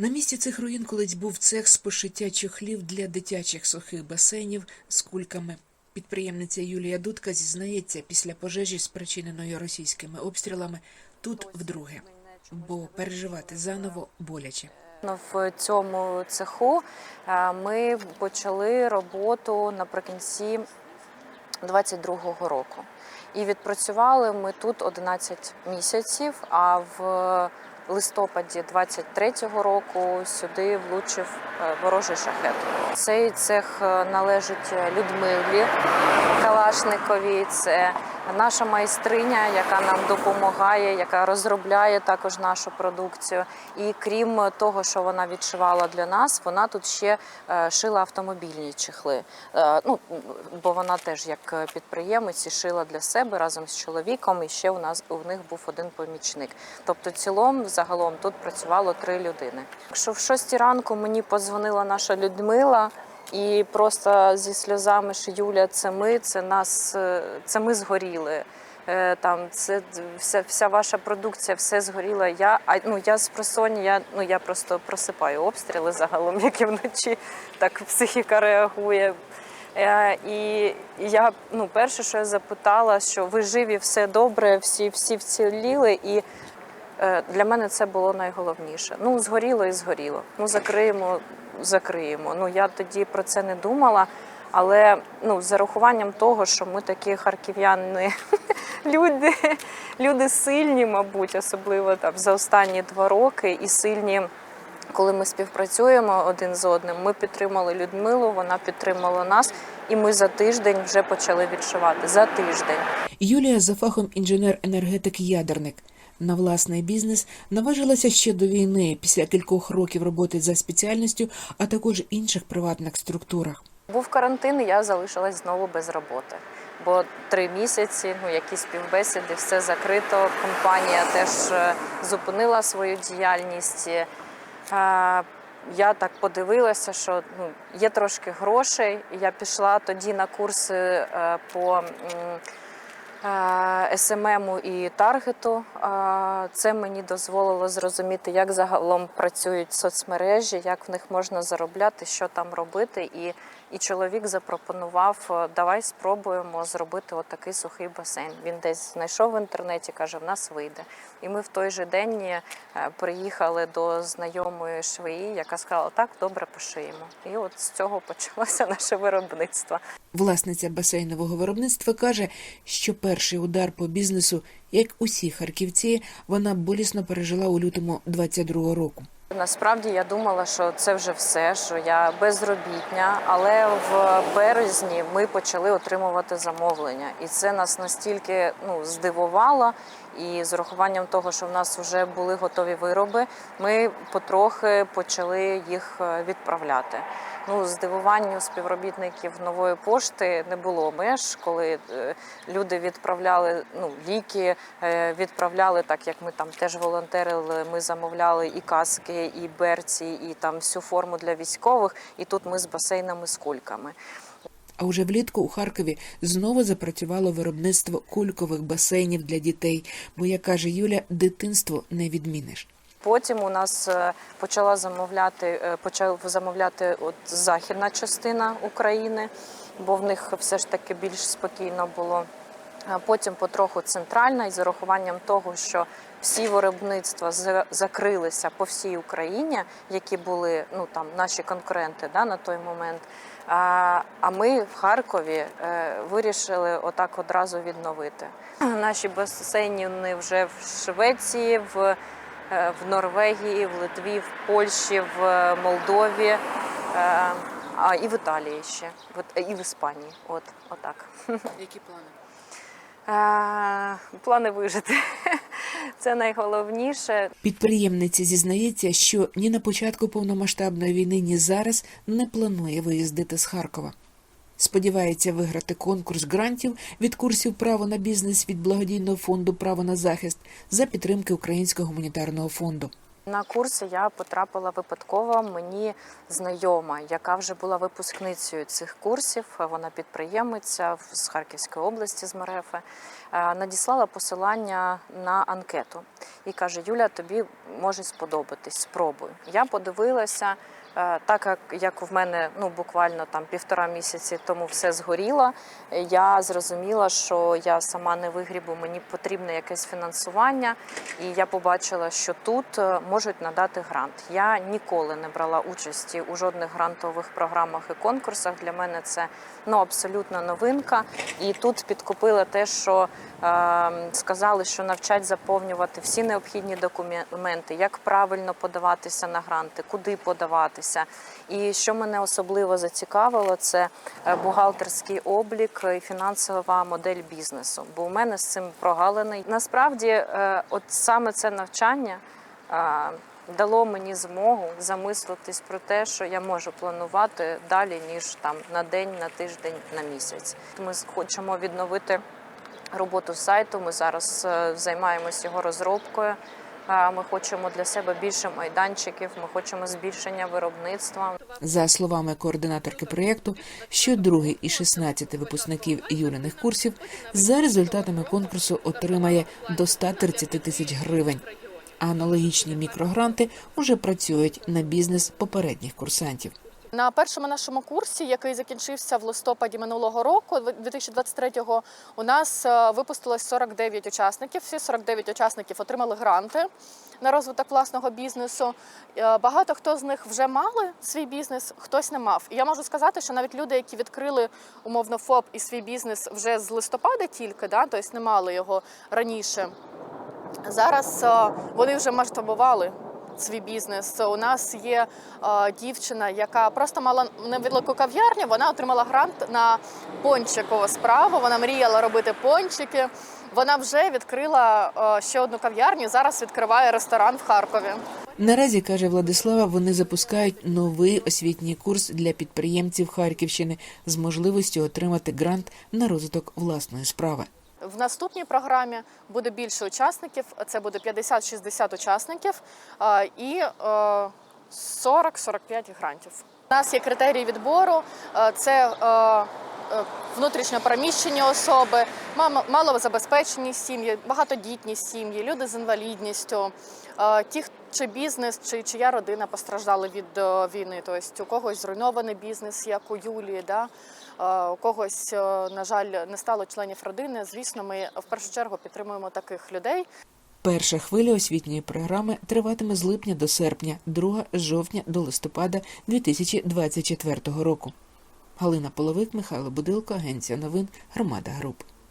На місці цих руїн колись був цех з пошиття чохлів для дитячих сухих басейнів з кульками. Підприємниця Юлія Дудка зізнається, після пожежі, спричиненої російськими обстрілами, тут вдруге, бо переживати заново боляче. В цьому цеху ми почали роботу наприкінці 22-го року. І відпрацювали ми тут 11 місяців, а в листопаді 23-го року сюди влучив е, ворожий шахет. Цей цех е, належить Людмилі Калашниковій. Це наша майстриня, яка нам допомагає, яка розробляє також нашу продукцію. І крім того, що вона відшивала для нас, вона тут ще е, шила автомобільні чехли. Е, Ну, бо вона теж як підприємець шила для себе разом з чоловіком. І ще у нас у них був один помічник. Тобто, цілом загалом тут працювало три людини. Якщо в шостій ранку мені подзвонила наша Людмила. І просто зі сльозами, що Юля, це ми, це нас, е, це ми згоріли. Е, Там це вся, вся ваша продукція, все згоріло. Я а ну я з просоні, я ну я просто просипаю обстріли загалом, як і вночі, так психіка реагує. Е, І я ну перше, що я запитала, що ви живі, все добре, всі всі вціліли. І Е, Для мене це було найголовніше. Ну, згоріло і згоріло. Ну, закриємо, закриємо. Ну, я тоді про це не думала. Але ну, з зарахуванням того, що ми такі харків'яни, люди, люди сильні, мабуть, особливо там за останні два роки, і сильні, коли ми співпрацюємо один з одним. Ми підтримали Людмилу, вона підтримала нас, і ми за тиждень вже почали відшивати. За тиждень. Юлія за фахом інженер-енергетик-ядерник. На власний бізнес наважилася ще до війни, після кількох років роботи за спеціальністю, а також інших приватних структурах. Був карантин, і я залишилась знову без роботи. Бо три місяці, ну якісь співбесіди, все закрито. Компанія теж е, зупинила свою діяльність. Е, Я так подивилася, що ну, є трошки грошей. Я пішла тоді на курси е, по СММу і таргету. Е, Це мені дозволило зрозуміти, як загалом працюють соцмережі, як в них можна заробляти, що там робити. І, і чоловік запропонував: е, давай спробуємо зробити отакий сухий басейн. Він десь знайшов в інтернеті, каже, в нас вийде. І ми в той же день е, приїхали до знайомої швеї, яка сказала, так, добре, пошиємо. І от з цього почалося наше виробництво. Власниця басейнового виробництва каже, що перший удар по бізнесу, як усі харківці, вона болісно пережила у лютому 22-го року. Насправді я думала, що це вже все, що я безробітня, але в березні ми почали отримувати замовлення, і це нас настільки ну здивувало. І з урахуванням того, що в нас вже були готові вироби, ми потрохи почали їх е, відправляти. Ну, здивуванню співробітників нової пошти не було меж, коли е, люди відправляли ну, ліки, е, відправляли так, як ми там теж волонтерили. Ми замовляли і каски, і берці, і там всю форму для військових. І тут ми з басейнами з кульками. А уже влітку у Харкові знову запрацювало виробництво кулькових басейнів для дітей, бо, як каже Юля, дитинство не відміниш. Потім у нас е, почала замовляти, е, почав замовляти от західна частина України, бо в них все ж таки більш спокійно було. Потім потроху центральна, і з урахуванням того, що всі виробництва за- закрилися по всій Україні, які були ну там наші конкуренти да, на той момент. А, ми в Харкові е, вирішили отак одразу відновити. Наші басейни вже в Швеції, в, е, в Норвегії, в Литві, в Польщі, в е, Молдові. А і в Італії ще, і в Іспанії. От, отак. Які плани? Плани вижити. Це найголовніше. Підприємниця зізнається, що ні на початку повномасштабної війни, ні зараз не планує виїздити з Харкова. Сподівається виграти конкурс грантів від курсів право на бізнес від благодійного фонду Право на захист за підтримки Українського гуманітарного фонду. На курси я потрапила випадково. Мені знайома, яка вже була випускницею цих курсів. Вона підприємиця з Харківської області з Мерефи. Надіслала посилання на анкету і каже: Юля, тобі може сподобатись, спробуй. Я подивилася. Е, Так як, в мене ну буквально там півтора місяці тому все згоріло, я зрозуміла, що я сама не вигрібу, мені потрібне якесь фінансування, і я побачила, що тут е, можуть надати грант. Я ніколи не брала участі у жодних грантових програмах і конкурсах. Для мене це ну абсолютно новинка. І тут підкупила те, що е, сказали, що навчать заповнювати всі необхідні документи, як правильно подаватися на гранти, куди подаватися. І що мене особливо зацікавило, це е, бухгалтерський облік і фінансова модель бізнесу. Бо у мене з цим прогалини. Насправді, е, от саме це навчання. е, Дало мені змогу замислитись про те, що я можу планувати далі ніж там на день, на тиждень, на місяць. Ми хочемо відновити роботу сайту. Ми зараз займаємося його розробкою. Ми хочемо для себе більше майданчиків. Ми хочемо збільшення виробництва. За словами координаторки проєкту, що другий і 16 випускників юриних курсів за результатами конкурсу отримає до 130 тисяч гривень. Аналогічні мікрогранти уже працюють на бізнес попередніх курсантів. На першому нашому курсі, який закінчився в листопаді минулого року, 2023-го, у нас е, випустилось 49 учасників. Всі 49 учасників отримали гранти на розвиток власного бізнесу. Е, Багато хто з них вже мали свій бізнес, хтось не мав. І я можу сказати, що навіть люди, які відкрили умовно ФОП і свій бізнес вже з листопада тільки, да, тобто не мали його раніше. Зараз е, вони вже масштабували свій бізнес. У нас є е, дівчина, яка просто мала невелику кав'ярню. Вона отримала грант на пончикову справу. Вона мріяла робити пончики. Вона вже відкрила е, ще одну кав'ярню. Зараз відкриває ресторан в Харкові. Наразі каже Владислава, вони запускають новий освітній курс для підприємців Харківщини з можливістю отримати грант на розвиток власної справи. В наступній програмі буде більше учасників. Це буде 50-60 учасників е, і е, 40-45 грантів. У нас є критерії відбору: е, це е, е, внутрішньо переміщені особи, малозабезпечені сім'ї, багатодітні сім'ї, люди з інвалідністю, е, ті, чи бізнес, чи чия родина постраждали від е, війни. Тобто у когось зруйнований бізнес, як у Юлії. Да? Е, У когось, е, на жаль, не стало членів родини. Звісно, ми в першу чергу підтримуємо таких людей. Перша хвиля освітньої програми триватиме з липня до серпня, друга з жовтня до листопада 2024 року. Галина Половик, Михайло Будилко, Агенція новин, Громада Груп.